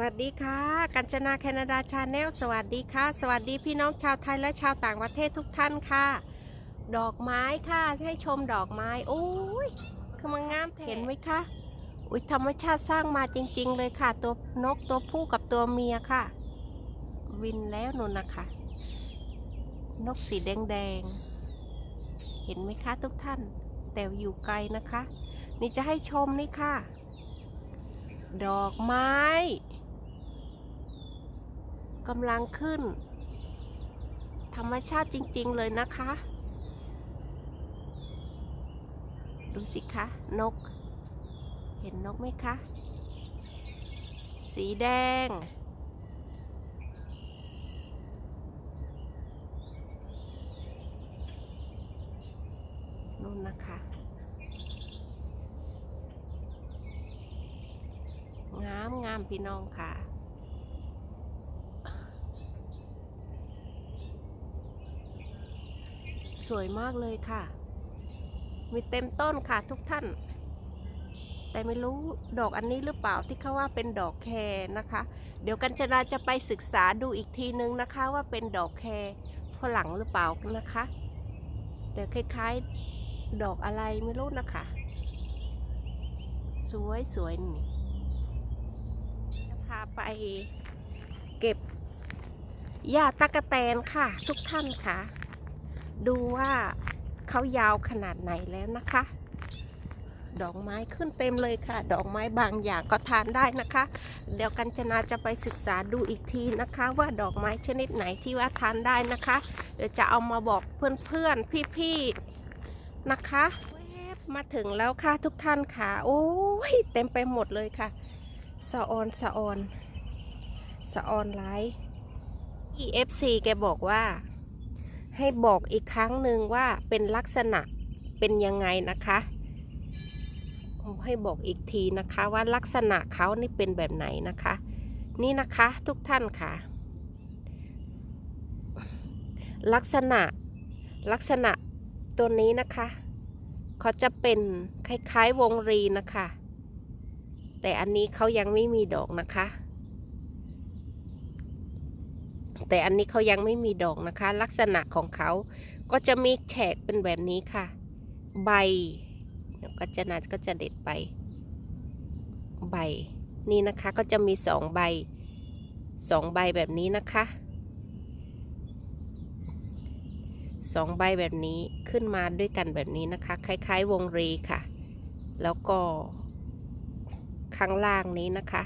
วัสดีค่ะ กัญจนาแคนาดาชาแนลสวัสดีค่ะ สวัสดีพี่น้องชาวไทยและชาวต่างประเทศทุกท่านค่ะ ดอกไม้ค่ะให้ชมดอกไม้โอ้ยคือมันงามเห็นไหมคะอุ้ยธรรมชาติสร้างมาจริง ๆ เลยค่ะ ตัวนกตัวผู้กับตัวเมียค่ะ วินแล้วนุนนะคะ นกสีแดงๆ เห็นไหมคะทุกท่าน แต่อยู่ไกลนะคะ นี่จะให้ชมนี่ค่ะ ดอกไม้ กำลังขึ้น ธรรมชาติจริง ๆ เลยนะคะ ดูสิคะ นก เห็นนกไหมคะ สีแดง นู่นนะคะงามงามพี่น้องค่ะ สวยมากเลยค่ะ มีเต็มต้นค่ะทุกท่าน แต่ไม่รู้ดอกอันนี้หรือเปล่าที่เขาว่าเป็นดอกแครนะคะ เดี๋ยวกัญจนาจะไปศึกษาดูอีกทีนึงนะคะว่าเป็นดอกแครฝรั่งหรือเปล่านะคะ แต่คล้ายๆดอกอะไรไม่รู้นะคะ สวยสวยนี่จะพาไปเก็บหญ้าตะกะแตนค่ะ ทุกท่านค่ะ ดูว่าเขายาวขนาดไหนแล้วนะคะ ดอกไม้ขึ้นเต็มเลยค่ะ ดอกไม้บางอย่างก็ทานได้นะคะ เดี๋ยวกัญจนาจะไปศึกษาดูอีกทีนะคะ ว่าดอกไม้ชนิดไหนที่ว่าทานได้นะคะ เดี๋ยวจะเอามาบอกเพื่อนๆพี่ๆนะคะมาถึงแล้วค่ะทุกท่านค่ะ โอ้ยเต็มไปหมดเลยค่ะสะออนสะออนสะออนไลฟ์ EFC แกบอกว่า ให้บอกอีกครั้งหนึ่งว่าเป็นลักษณะเป็นยังไงนะคะให้บอกอีกทีนะคะว่าลักษณะเขานี่เป็นแบบไหนนะคะ นี่นะคะทุกท่านค่ะ ลักษณะลักษณะตัวนี้นะคะเขาจะเป็นคล้ายๆวงรีนะคะ แต่อันนี้เขายังไม่มีดอกนะคะ แต่อันนี้เขายังไม่มีดอกนะคะ ลักษณะของเขาก็จะมีแฉกเป็นแบบนี้ค่ะ ใบก็จะนัดก็จะเด็ดไป ใบ นี่นะคะก็จะมีสองใบสองใบแบบนี้นะคะสองใบแบบนี้ขึ้นมาด้วยกันแบบนี้นะคะ คล้าย ๆ วงรีค่ะ แล้วก็ ข้างล่างนี้นะคะ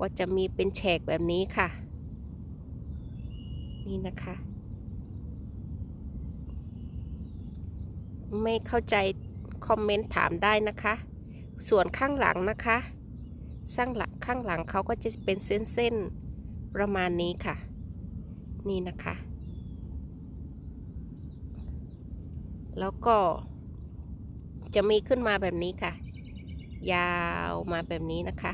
ก็จะมีเป็นแฉกแบบนี้ค่ะ นี่นะคะ ไม่เข้าใจคอมเมนต์ถามได้นะคะ ส่วนข้างหลังนะคะสร้างหลังข้างหลังเขาก็จะเป็นเส้นๆประมาณนี้ค่ะ นี่นะคะ แล้วก็ จะมีขึ้นมาแบบนี้ค่ะ ยาวมาแบบนี้นะคะ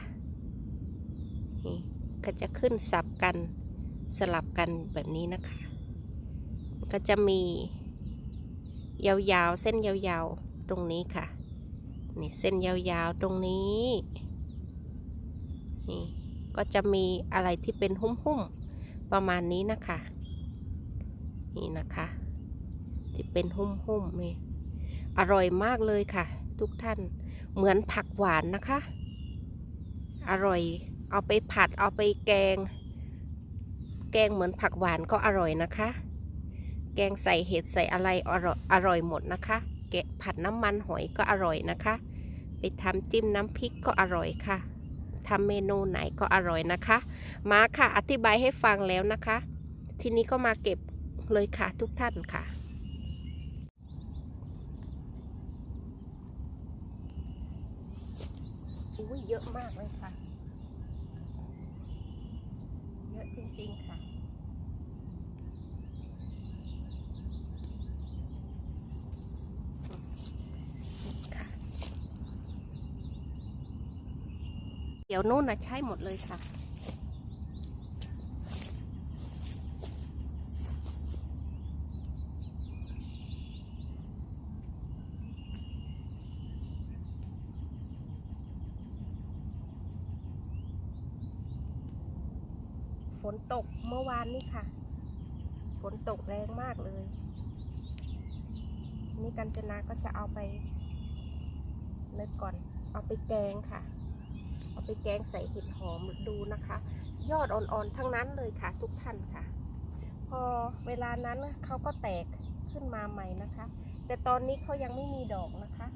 นี่ก็จะขึ้นสับกัน สลับกันแบบนี้นะคะ ก็จะมี ยาวๆ เส้นยาวๆ ตรงนี้ค่ะ นี่เส้นยาวๆ ตรงนี้ นี่ก็จะมีอะไรที่เป็นหุ้มๆ ประมาณนี้นะคะ นี่นะคะ ที่เป็นหุ้มๆนี่อร่อยมากเลยค่ะ ทุกท่าน เหมือนผักหวานนะคะ อร่อย เอาไปผัด เอาไปแกง กงเหมือนผักหวานก็อร่อยนะคะ แกงใส่เห็ดใส่อะไรอร่อยอร่อยหมดนะคะ แกะผัดน้ำมันหอยก็อร่อยนะคะ ไปทำจิ้มน้ำพริกก็อร่อยค่ะทำเมนูไหนก็อร่อยนะคะ มาค่ะอธิบายให้ฟังแล้วนะคะ ทีนี้ก็มาเก็บเลยค่ะทุกท่านค่ะอุ้ยเยอะมากเลยค่ะ เยอะจริงๆค่ะค่ะ เดี๋ยวนู่นนะใช่หมดเลยค่ะ ฝนตกเมื่อวานนี่ค่ะ ฝนตกแรงมากเลย นี่กัญจนาก็จะเอาไปนึกก่อน เอาไปแกงค่ะ ไปแกงใส่เห็ดหอมดูนะคะ ยอดอ่อนๆทั้งนั้นเลยค่ะทุกท่านค่ะ พอเวลานั้นเขาก็แตกขึ้นมาใหม่นะคะ แต่ตอนนี้เขายังไม่มีดอกนะคะ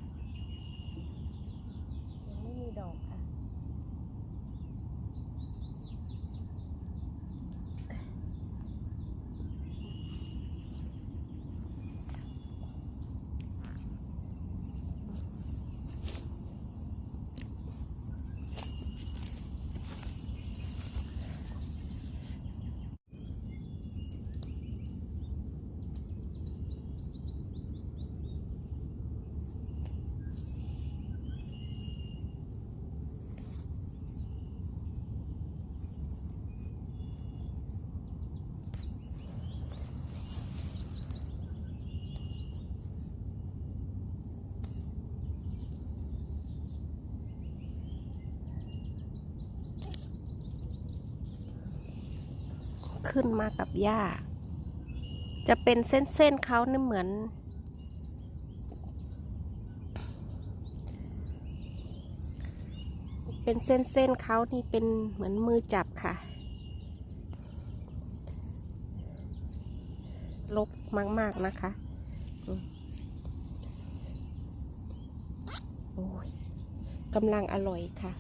ยังไม่มีดอก ขึ้นมากับหญ้า จะเป็นเส้นๆเขาเนี่ยเหมือน เป็นเส้นๆเขานี่เป็นเหมือนมือจับค่ะ ลบมากๆนะคะกำลังอร่อยค่ะ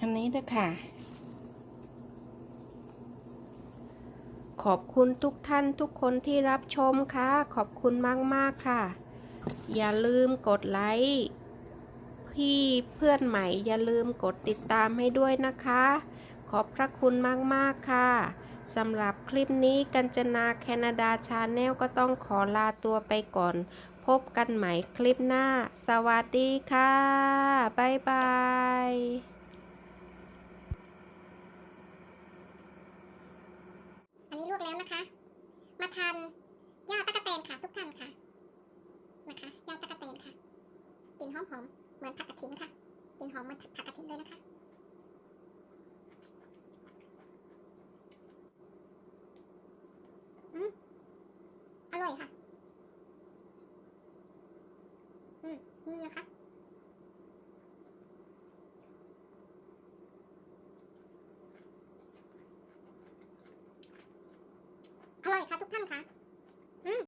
อั นนี้นะค่ะ ขอบคุณทุกท่านทุกคนที่รับชมค่ะ ขอบคุณมาก ๆ ค่ะ อย่าลืมกดไลค์พี่เพื่อนใหม่อย่าลืมกดติดตามให้ด้วยนะคะ ขอบพระคุณมาก ๆ ค่ะสำหรับคลิปนี้กัญจนาแคนาดาชาแนลก็ต้องขอลาตัวไปก่อน พบกันใหม่คลิปหน้า สวัสดีค่ะ บ๊ายบาย อันนี้ลวก แล้วนะคะ มาทานย่าตะกะแตนค่ะ ทุกท่านค่ะ นะคะย่าตะกะแตนค่ะกลิ่นหอมๆเหมือนผักกระถินค่ะกลิ่นหอมเหมือนผักกระถินเลยนะคะอืมอร่อยค่ะ อืมนี่นะคะ อร่อยค่ะทุกท่านค่ะ